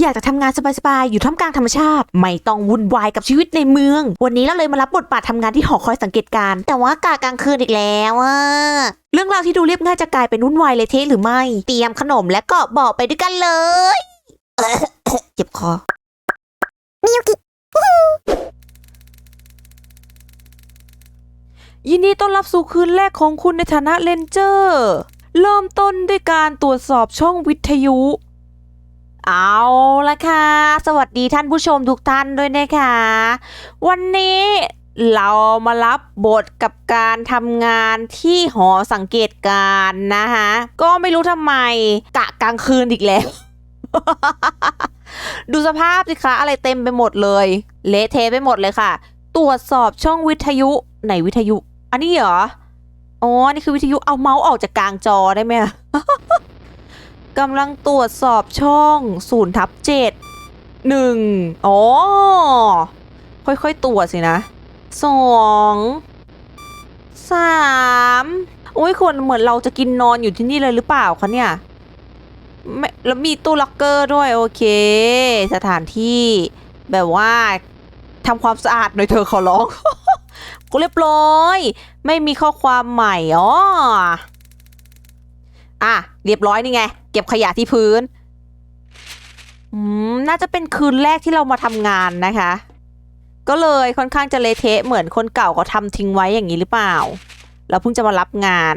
อยากจะทำงานสบายๆ อยู่ท่ามกลางธรรมชาติ ไม่ต้องวุ่นวายกับชีวิตในเมือง วันนี้เราเลยมารับบทบาททำงานที่หอคอยสังเกตการณ์แต่ว่ากากลางคืนอีกแล้วอะเรื่องราวที่ดูเรียบง่ายจะกลายเป็นวุ่นวายเลยเทะหรือไม่ เตรียมขนมและก็บอกไปด้วยกันเลยเจ็บคอยินดีต้อนรับสู่คืนแรกของคุณในฐานะเลนเจอร์ เริ่มต้นด้วยการตรวจสอบช่องวิทยุ เอาละค่ะ สวัสดีท่านผู้ชมทุกท่านด้วยนะคะ วันนี้เรามารับบทกับการทำงานที่หอสังเกตการณ์นะคะก็ไม่รู้ทำไมกะกลางคืนอีกแล้ว ดูสภาพสิคะอะไรเต็มไปหมดเลย เละเทะไปหมดเลยค่ะ ตรวจสอบช่องวิทยุไหนวิทยุ อันนี้เหรอ อ๋อ นี่คือวิทยุเอาเมาส์ออกจากกลางจอได้ไหมอะ กำลังตรวจสอบช่องศูนย์ทับเจ็ดหนึ่งอ๋อ ค่อยๆตรวจสินะสองสามโอ้ยคนเหมือนเราจะกินนอนอยู่ที่นี่เลยหรือเปล่าคะเนี่ยไม่แล้วมีตู้ล็อกเกอร์ด้วยโอเค สถานที่แบบว่าทำความสะอาดหน่อยเธอขอร้อง ก็เรียบร้อย ไม่มีข้อความใหม่อ๋อ อะเรียบร้อยนี่ไง เก็บขยะที่พื้นอืมน่าจะเป็นคืนแรกที่เรามาทำงานนะคะ ก็เลยค่อนข้างจะเละเทะเหมือนคนเก่าเขาทำทิ้งไว้อย่างนี้หรือเปล่า เราเพิ่งจะมารับงาน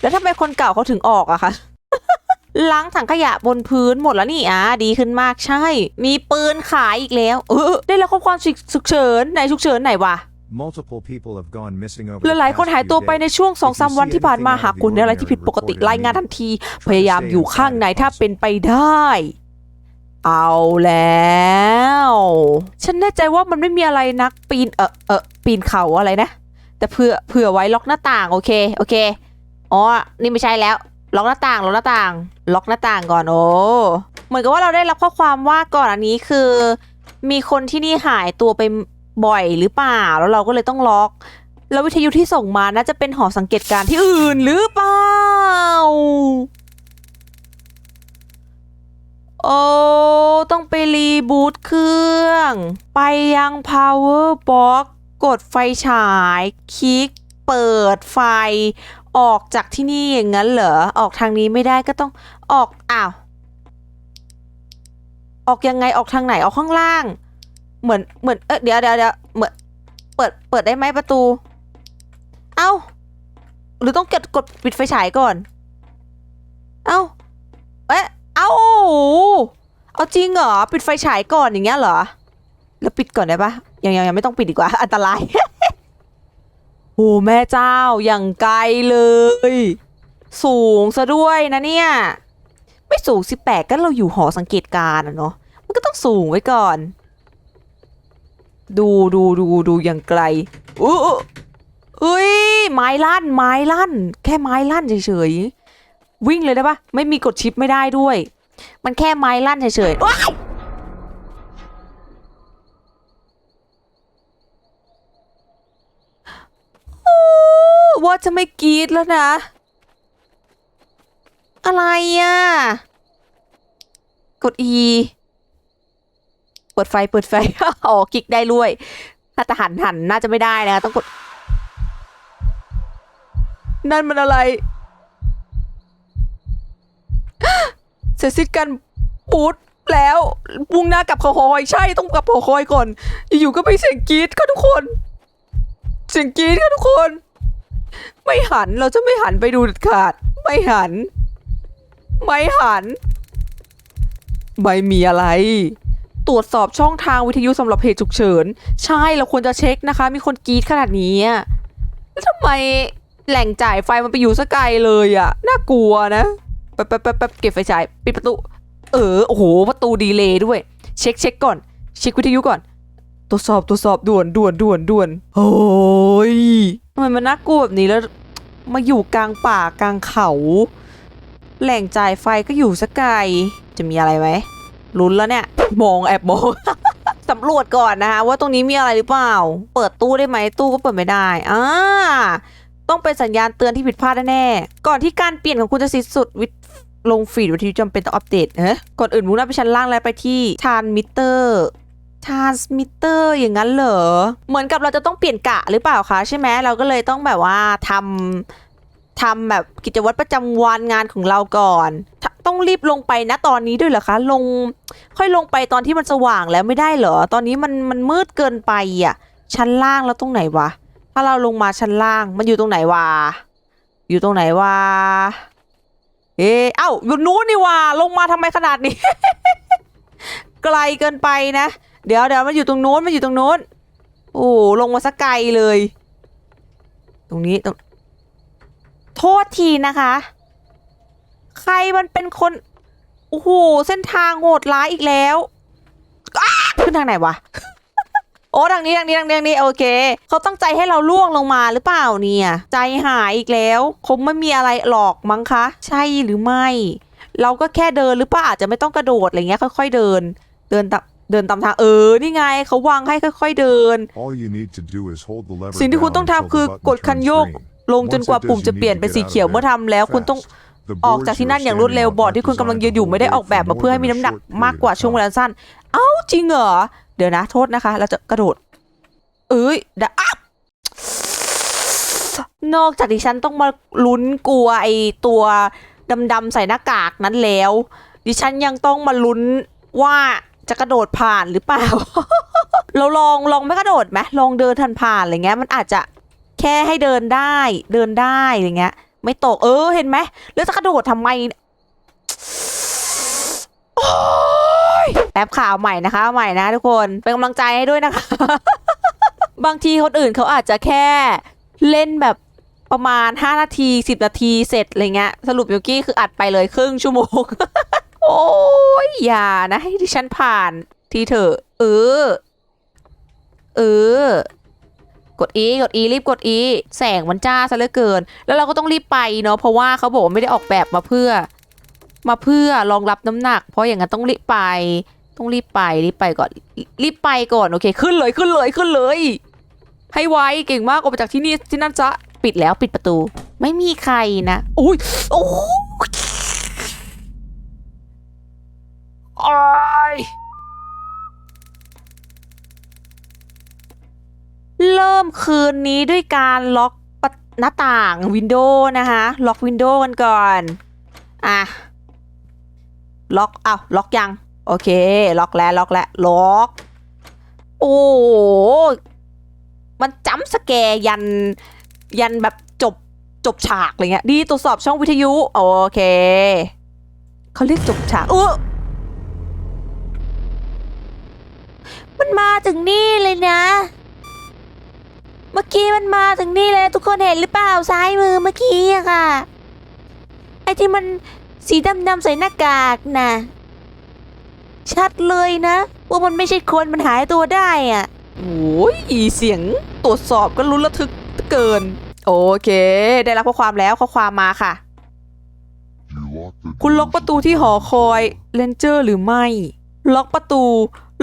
แล้วทำไมคนเก่าเขาถึงออกอะคะล้างถังขยะบนพื้นหมดแล้วนี่อะดีขึ้นมากใช่ มีปืนขายอีกแล้ว เออได้แล้วข้อความฉุกเฉินไหนฉุกเฉินไหนวะ Multiple people have gone missing over และ the หลายคน past หาย few ตัวไปใน days. ช่วงสอง If สาม you วัน see ที่ผ่านมา anything หาก out of คุณ the เห็นอะไรที่ผิดปกติ ordinary, รายงานทันที report พยายามอยู่ข้างในถ้าเป็นไปได้ เอาแล้ว ฉันแน่ใจว่ามันไม่มีอะไรนักปีนเออเออปีนเขาอะไรนะ แต่เผื่อเผื่อไว้ล็อกหน้าต่างโอเคโอเคอ๋อนี่ไม่ใช่แล้ว ล็อกหน้าต่างล็อกหน้าต่าง ล็อกหน้าต่างก่อนโอ้เหมือนกับว่าเราได้รับข้อความว่าก่อนอันนี้คือ มีคนที่นี่หายตัวไป บ่อยหรือเปล่า แล้วเราก็เลยต้องล็อก แล้ววิทยุที่ส่งมาน่าจะเป็นหอสังเกตการณ์ที่อื่นหรือเปล่า โอ้ ต้องไปรีบูตเครื่อง ไปยัง power box กดไฟฉาย คลิก เปิดไฟ ออกจากที่นี่อย่างนั้นเหรอ ออกทางนี้ไม่ได้ก็ต้องออก อ้าว ออกยังไง ออกทางไหน ออกข้างล่าง เหมือนเหมือนเออเดี๋ยวเดี๋ยวเดี๋ยวเหมือนเปิดเปิดได้ไหมประตู เอ้า หรือต้องกดกดปิดไฟฉายก่อน เอ้าเอ๊ะเอ้าเอาจริงเหรอปิดไฟฉายก่อนอย่างเงี้ยเหรอแล้วปิดก่อนได้ปะยังยังยังไม่ต้องปิดดีกว่า อันตรายโอ้แม่เจ้าอย่างไกลเลย สูงซะด้วยนะเนี่ย ไม่สูงสิแปดก็เราอยู่หอสังเกตการณ์อะเนาะมันก็ต้องสูงไว้ก่อน ดูดูดูดูอย่างไกลอู้อู้อุ้ยไม้ลั่นไม้ลั่น แค่ไม้ลั่นเฉยๆวิ่งเลยได้ปะไม่มีกดชิปไม่ได้ด้วย มันแค่ไม้ลั่นเฉยๆว้ายโอ้ว่าจะไม่กรีดแล้วนะ อะไรอะ กด E เปิดไฟเปิดไฟอ๋อคลิกได้ด้วยถ้าจะหันหันน่าจะไม่ได้นะต้องกด นั่นมันอะไรเสร็จสิ้นกันปูดแล้วมุ่งหน้ากลับเขาคอย ใช่ต้องกลับเขาคอยก่อน อยู่ๆก็ไปเสียงกรีดค่ะทุกคน เสียงกรีดค่ะทุกคน ไม่หันเราจะไม่หันไปดูเด็ดขาด ไม่หัน ไม่หัน ไม่มีอะไร ตรวจสอบช่องทางวิทยุสำหรับเหตุฉุกเฉิน ใช่เราควรจะเช็คนะคะ มีคนกรีดขนาดนี้แล้วทำไมแหล่งจ่ายไฟมันไปอยู่สกไกลเลยอะน่ากลัวนะแป๊บแป๊บแป๊บแป๊บเก็บไฟฉายปิดประตู เออโอ้โหประตูดีเลย์ด้วย เช็คเช็คก่อน เช็ควิทยุก่อนตรวจสอบตรวจสอบด่วนด่วนด่วนด่วนโอ้ยทำไมมันน่ากลัวแบบนี้แล้ว มาอยู่กลางป่ากลางเขา แหล่งจ่ายไฟก็อยู่สกไกลจะมีอะไรไหม ลุ้นแล้วเนี่ย มองแอบมอง สำรวจก่อนนะคะว่าตรงนี้มีอะไรหรือเปล่า เปิดตู้ได้ไหมตู้ก็เปิดไม่ได้อ่าต้องเป็นสัญญาณเตือนที่ผิดพลาดแน่ๆก่อนที่การเปลี่ยนของคุณจะสิ้นสุดวิลงฟีดวิทยุจำเป็นต้องอัปเดตเฮ้ก่อนอื่นมุ่งหน้าไปชั้นล่างแล้วไปที่ทานมิเตอร์ทานมิเตอร์อย่างนั้นเหรอ เหมือนกับเราจะต้องเปลี่ยนกะหรือเปล่าคะใช่ไหมเราก็เลยต้องแบบว่าทำ ทำแบบกิจวัตรประจำวันงานของเราก่อน ต้องรีบลงไปนะตอนนี้ด้วยเหรอคะ ลงค่อยลงไปตอนที่มันสว่างแล้วไม่ได้เหรอ ตอนนี้มันมันมืดเกินไปอะ ชั้นล่างแล้วตรงไหนวะ ถ้าเราลงมาชั้นล่างมันอยู่ตรงไหนวะ อยู่ตรงไหนวะ เอ๊เอ้าอยู่นู้นนี่วะลงมาทำไมขนาดนี้ ไกลเกินไปนะ เดี๋ยวเดี๋ยวมันอยู่ตรงนู้นมันอยู่ตรงนู้น โอ้ลงมาสักไกลเลย ตรงนี้ตรง โทษทีนะคะ ใครมันเป็นคนโอ้โหเส้นทางโหดร้ายอีกแล้วอ้าขึ้นทางไหนวะโอ้ทางนี้ทางนี้ทางนี้ทางนี้โอเคเขาตั้งใจให้เราล่วงลงมาหรือเปล่าเนี่ย ใจหายอีกแล้วคงไม่มีอะไรหลอกมั้งคะ ใช่หรือไม่ เราก็แค่เดินหรือเปล่าอาจจะไม่ต้องกระโดดอะไรเงี้ยค่อย ๆ เดิน เดินตามเดินตามทางเออนี่ไงเขาวางให้ค่อย ๆ เดิน All you need to do is hold the lever สิ่งที่คุณ down ต้อง until ทำคือ the button กดคัน turns โยก green. ลงจนกว่า Once it ปุ่ม does, จะ you เปลี่ยน need เป็น to สี get out เขียว of เมื่อ there ทำแล้วคุณต้อง fast. The ออก boards จากที่ you're นั่นอย่างรวดเร็ว standing บอ on ร์ดที่คุณ are กำลังยืน designed อยู่ to ไม่ได้ hold ออกแบบ for มา more เพื่อให้มี than a น้ำหนัก short มากกว่า period of ช่วงเว time. ลาสั้น เอ้าจริงเหรอ เดี๋ยวนะโทษนะคะ เราจะกระโดด เอ้ยเดยวอัพนอกจากที่ฉันต้องมาลุ้นกลัวไอตัวดำๆใส่หน้ากากนั้นแล้ว ดิฉันยังต้องมาลุ้นว่าจะกระโดดผ่านหรือเปล่า เราลองลองไม่กระโดดไหมลองเดินทันผ่านอะไรเงี้ยมันอาจจะ แค่ให้เดินได้เดินได้อะไรเงี้ย ไม่ตกเออเห็นไหมแล้วจะกระโดดทำไมโอ๊ยแป๊บข่าวใหม่นะคะใหม่นะทุกคนเป็นกำลังใจให้ด้วยนะคะ บางทีคนอื่นเขาอาจจะแค่เล่นแบบประมาณ 5 นาที 10 นาทีเสร็จอะไรเงี้ยสรุปยูกี้คืออัดไปเลยครึ่งชั่วโมง โอ้ยอย่านะ ให้ดิฉันผ่านทีเถอะเออ เออ กด E กด E รีบกด E แสงมันจ้าซะเหลือเกิน แล้วเราก็ต้องรีบไปเนาะเพราะว่าเขาบอกว่าไม่ได้ออกแบบมาเพื่อ มาเพื่อรองรับน้ำหนัก เพราะอย่างนั้นต้องรีบไป ต้องรีบไปรีบไปก่อนรีบไปก่อนโอเค ขึ้นเลยขึ้นเลยขึ้นเลย ให้ไวเก่งมากออกมาจากที่นี่ที่นั่นจะปิดแล้วปิดประตู ไม่มีใครนะอุ้ยโอ้ย เริ่มคืนนี้ด้วยการล็อกหน้าต่างวินโดว์นะคะล็อกวินโดว์กันก่อน อะ ล็อกเอ้าล็อกยัง โอเค ล็อกแล้วล็อกแล้วล็อก โอ้โหมันจ้ำสแกยัน ยันแบบจบจบฉากอะไรเงี้ย ดีตรวจสอบช่องวิทยุ โอเค เขาเรียกจบฉากเออมันมาถึงนี่เลยนะ เมื่อกี้มันมาถึงนี่เลยทุกคนเห็นหรือเปล่าซ้ายมือเมื่อกี้อะค่ะ ไอ้ที่มันสีดำๆใส่หน้ากากน่ะ ชัดเลยนะ ว่ามันไม่ใช่คนมันหายตัวได้อะโอ้ยเสียงตรวจสอบก็รุนระทึกเกิน โอเค ได้รับข้อความแล้วข้อความมาค่ะ คุณล็อกประตูที่หอคอยเลนเจอร์หรือไม่ ล็อกประตู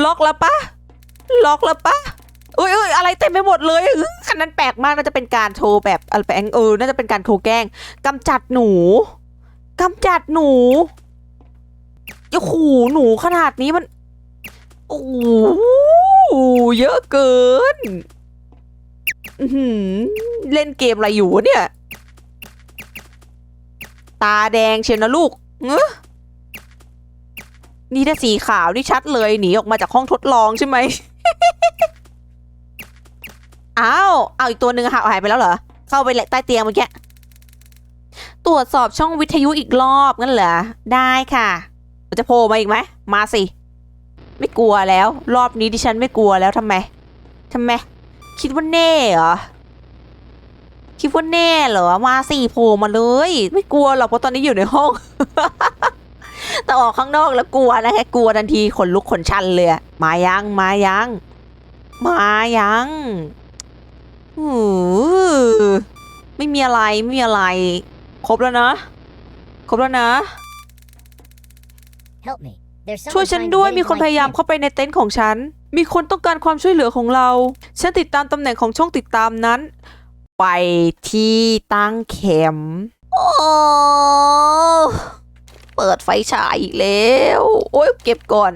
ล็อกแล้วปะล็อกแล้วปะ อ้ยเอ้ยอะไรเต็มไปหมดเลยเออคันนั้นแปลกมากน่าจะเป็นการโทรแบบอะไรแปลงเออน่าจะเป็นการโทรแกล้งกำจัดหนูกำจัดหนูโอ้โหหนูขนาดนี้มันโอ้โหเยอะเกินเล่นเกมอะไรอยู่เนี่ย ตาแดงเชียวนะลูกเงอนี่ถ้าสีขาวนี่ชัดเลยหนีออกมาจากห้องทดลองใช่ไหม อ้าวเอาอีกตัวหนึ่งหายหายไปแล้วเหรอ เข้าไปใต้เตียงเมื่อกี้ตรวจสอบช่องวิทยุอีกรอบงั้นเหรอ ได้ค่ะ จะโผล่มาอีกไหม มาสิ ไม่กลัวแล้ว รอบนี้ดิฉันไม่กลัวแล้วทำไมทำไม คิดว่าแน่เหรอ คิดว่าแน่เหรอ มาสี่โผล่มาเลย ไม่กลัวหรอกเพราะตอนนี้อยู่ในห้อง แต่ออกข้างนอกแล้วกลัวนะแค่กลัวทันทีขนลุกขนชันเลย มายัง มายัง มายัง หูไม่มีอะไรไม่มีอะไร ครบแล้วนะ ครบแล้วนะ Help me. There's ช่วย someone ฉัน trying to ด้วย get มี into คน my พยายาม tent. เข้าไปในเต็นท์ของฉัน มีคนต้องการความช่วยเหลือของเรา ฉันติดตามตำแหน่งของช่องติดตามนั้น ไปที่ตั้งเข็ม โอ้เปิดไฟฉายอีกแล้ว โอ๊ยเก็บก่อน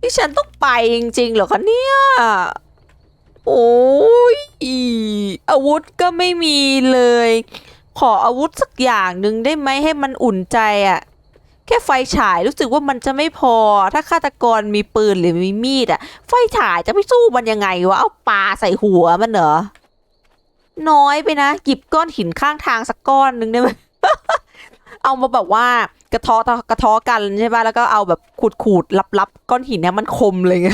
ที่ฉันต้องไปจริงๆเหรอคะเนี่ย โอ้ยอาวุธก็ไม่มีเลย ขออาวุธสักอย่างหนึ่งได้ไหมให้มันอุ่นใจอะแค่ไฟฉายรู้สึกว่ามันจะไม่พอ ถ้าฆาตกรมีปืนหรือมีมีดอะไฟฉายจะไปสู้มันยังไงวะ เอาปลาใส่หัวมันเหรอ น้อยไปนะหยิบก้อนหินข้างทางสักก้อนหนึ่งได้ไหมเอามาแบบว่ากระทาะกระทาะกันใช่ป่ะแล้วก็เอาแบบขูดขูดลับลับๆก้อนหินเนี่ยมันคมเลยไง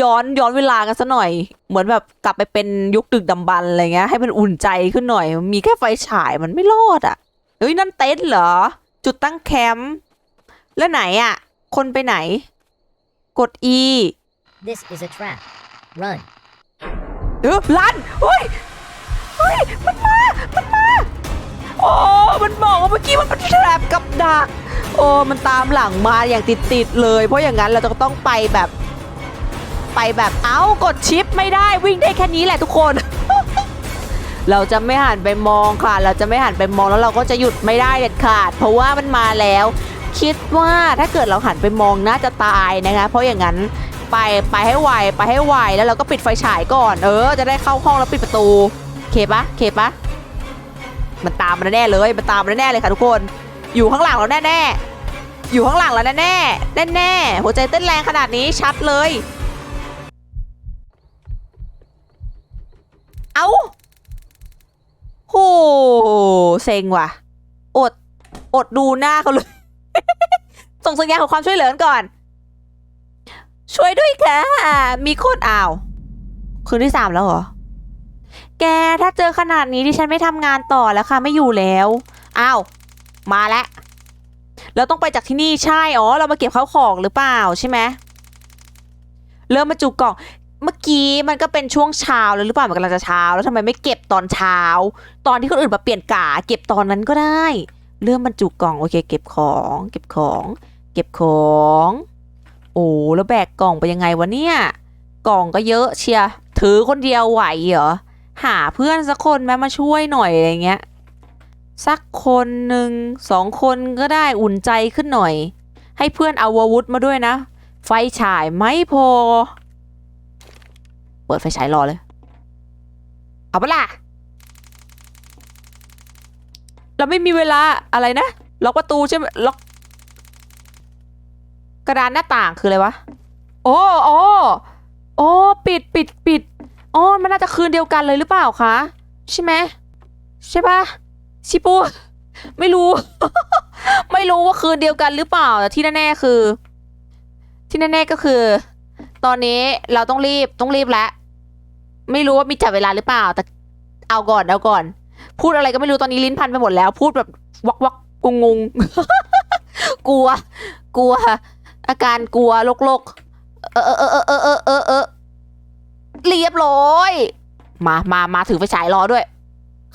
ย้อนย้อนเวลากันซะหน่อย เหมือนแบบกลับไปเป็นยุคดึกดำบรรพ์อะไรเงี้ยให้มันอุ่นใจขึ้นหน่อย มีแค่ไฟฉายมันไม่รอดอะเฮ้ยนั่นเต็นท์เหรอ จุดตั้งแคมป์แล้วไหนอะ คนไปไหน กด E This is a trap. Run. เออลันเฮ้ยเฮ้ยมันมา มันมา โอ้ มันบอกว่าเมื่อกี้มันเป็นแทรปกับดัก โอ้ มันตามหลังมาอย่างติดๆเลย เพราะอย่างนั้นเราจะต้องไปแบบ ไปแบบเอ้ากดชิปไม่ได้วิ่งได้แค่นี้แหละทุกคน เราจะไม่หันไปมองค่ะ เราจะไม่หันไปมองแล้วเราก็จะหยุดไม่ได้เด็ดขาด เพราะว่ามันมาแล้ว คิดว่าถ้าเกิดเราหันไปมองน่าจะตายนะคะ เพราะอย่างนั้นไปไปให้ไวไปให้ไวแล้วเราก็ปิดไฟฉายก่อน เออ จะได้เข้าห้องแล้วปิดประตูเคปะเคปะมันตามมาแน่เลยมันตามมาแน่เลยค่ะทุกคน อยู่ข้างหลังเราแน่ๆอยู่ข้างหลังเราแน่ๆแน่ๆหัวใจเต้นแรงขนาดนี้ชัดเลย เอาโหเซ็งว่ะ อด อดดูหน้าเขาเลย ส่งสัญญาณของความช่วยเหลือก่อน ช่วยด้วยค่ะ มีคนอ้าว คืนที่สามแล้วเหรอ แกถ้าเจอขนาดนี้ดิฉันไม่ทำงานต่อแล้วค่ะ ไม่อยู่แล้ว อ้าว มาแล้ว เราต้องไปจากที่นี่ใช่ อ๋อ เรามาเก็บข้าวของหรือเปล่าใช่ไหมเริ่มมาจุกกล่อง เมื่อกี้มันก็เป็นช่วงเช้าแล้วหรือเปล่ามันกำลังจะเช้า แล้วทำไมไม่เก็บตอนเช้า ตอนที่คนอื่นมาเปลี่ยนกาเก็บตอนนั้นก็ได้ เริ่มบรรจุกล่องโอเค เก็บของ เก็บของ เก็บของ โอ้แล้วแบกกล่องไปยังไงวะเนี่ย กล่องก็เยอะเชียถือคนเดียวไหวเหรอหาเพื่อนสักคนแม้มาช่วยหน่อยอะไรเงี้ยสักคนหนึ่งสองคนก็ได้อุ่นใจขึ้นหน่อย ให้เพื่อนเอาอาวุธมาด้วยนะ ไฟฉายไม่พอ เปิดไฟฉายรอเลย เอาปะล่ะเราไม่มีเวลาอะไรนะ ล็อกประตูใช่ไหมล็อก กระดานหน้าต่างคืออะไรวะ โอ้โอ้โอ้ปิดปิดปิดอ๋อมันน่าจะคืนเดียวกันเลยหรือเปล่าคะ ใช่ไหมใช่ปะชิปูไม่รู้ ไม่รู้ว่าคืนเดียวกันหรือเปล่าแต่ที่แน่ๆคือ ที่แน่ๆก็คือ ตอนนี้เราต้องรีบต้องรีบแล้ว ไม่รู้ว่ามีจับเวลาหรือเปล่า แต่เอาก่อนเอาก่อน พูดอะไรก็ไม่รู้ตอนนี้ลิ้นพันไปหมดแล้ว พูดแบบวักวักงงงกลัว กลัว อาการกลัวโลกโลกเออเออเออเออเออเออเออเรียบร้อย มามามาถือไฟฉายรอด้วย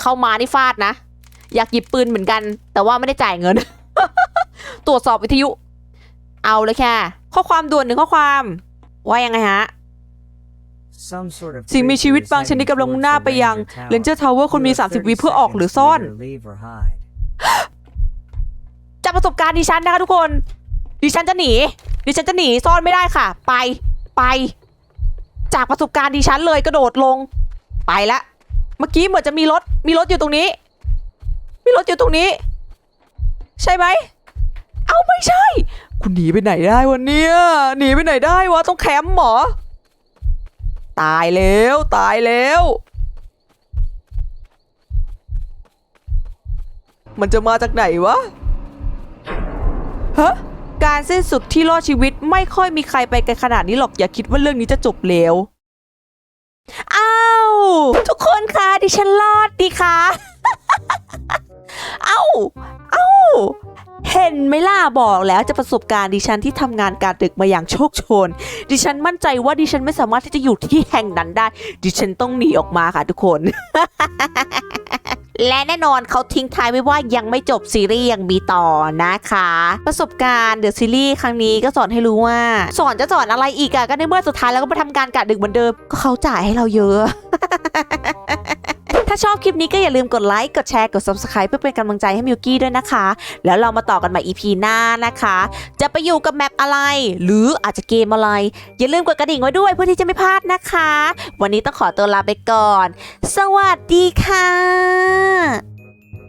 เข้ามานี่ฟาดนะ อยากหยิบปืนเหมือนกัน แต่ว่าไม่ได้จ่ายเงิน ตรวจสอบวิทยุ เอาเลยค่ะ ข้อความด่วนหนึ่งข้อความ ว่ายังไงฮะ สิ่งมีชีวิตบางชนิดกำลังมุ่งหน้าไปยัง Ranger Tower คุณมี 30 วิเพื่อออกหรือซ่อน จากประสบการณ์ดิฉันนะคะทุกคน ดิฉันจะหนี ดิฉันจะหนีซ่อนไม่ได้ค่ะ ไปไป จากประสบการณ์ดิฉันเลยกระโดดลง ไปละ เมื่อกี้เหมือนจะมีรถ มีรถอยู่ตรงนี้ มีรถอยู่ตรงนี้ ใช่ไหม เอาไม่ใช่ คุณหนีไปไหนได้วันเนี้ยหนีไปไหนได้วะต้องแคมป์หรอ ตายแล้วตายแล้ว มันจะมาจากไหนวะฮะการสิ้นสุดที่รอดชีวิตไม่ค่อยมีใครไปไกลขนาดนี้หรอกอย่าคิดว่าเรื่องนี้จะจบเร็วอ้าวทุกคนคะดิฉันรอดดีคะ เอ้า เอ้า เห็นไหมล่ะบอกแล้วจะประสบการณ์ดิฉันที่ทำงานการดึกมาอย่างโชคโชน ดิฉันมั่นใจว่าดิฉันไม่สามารถที่จะอยู่ที่แห่งนั้นได้ ดิฉันต้องหนีออกมาค่ะทุกคน และแน่นอนเขาทิ้งท้ายไว้ว่ายังไม่จบซีรีส์ยังมีต่อนะคะ ประสบการณ์เดอะซีรีส์ครั้งนี้ก็สอนให้รู้ว่า สอนจะสอนอะไรอีกอะก็ในเมื่อสุดท้ายแล้วก็มาทำการกะดึกเหมือนเดิม ก็เขาจ่ายให้เราเยอะ ถ้าชอบคลิปนี้ก็อย่าลืมกดไลค์ กดแชร์ กด subscribe เพื่อเป็นกำลังใจให้มิวกี้ด้วยนะคะ แล้วเรามาต่อกันใหม่ EP หน้านะคะ จะไปอยู่กับแมปอะไร หรืออาจจะเกมอะไร อย่าลืมกดกระดิ่งไว้ด้วยเพื่อที่จะไม่พลาดนะคะ วันนี้ต้องขอตัวลาไปก่อน สวัสดีค่ะ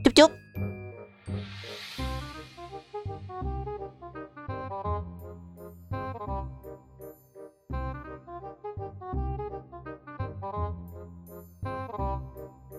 จุ๊บจุ๊บ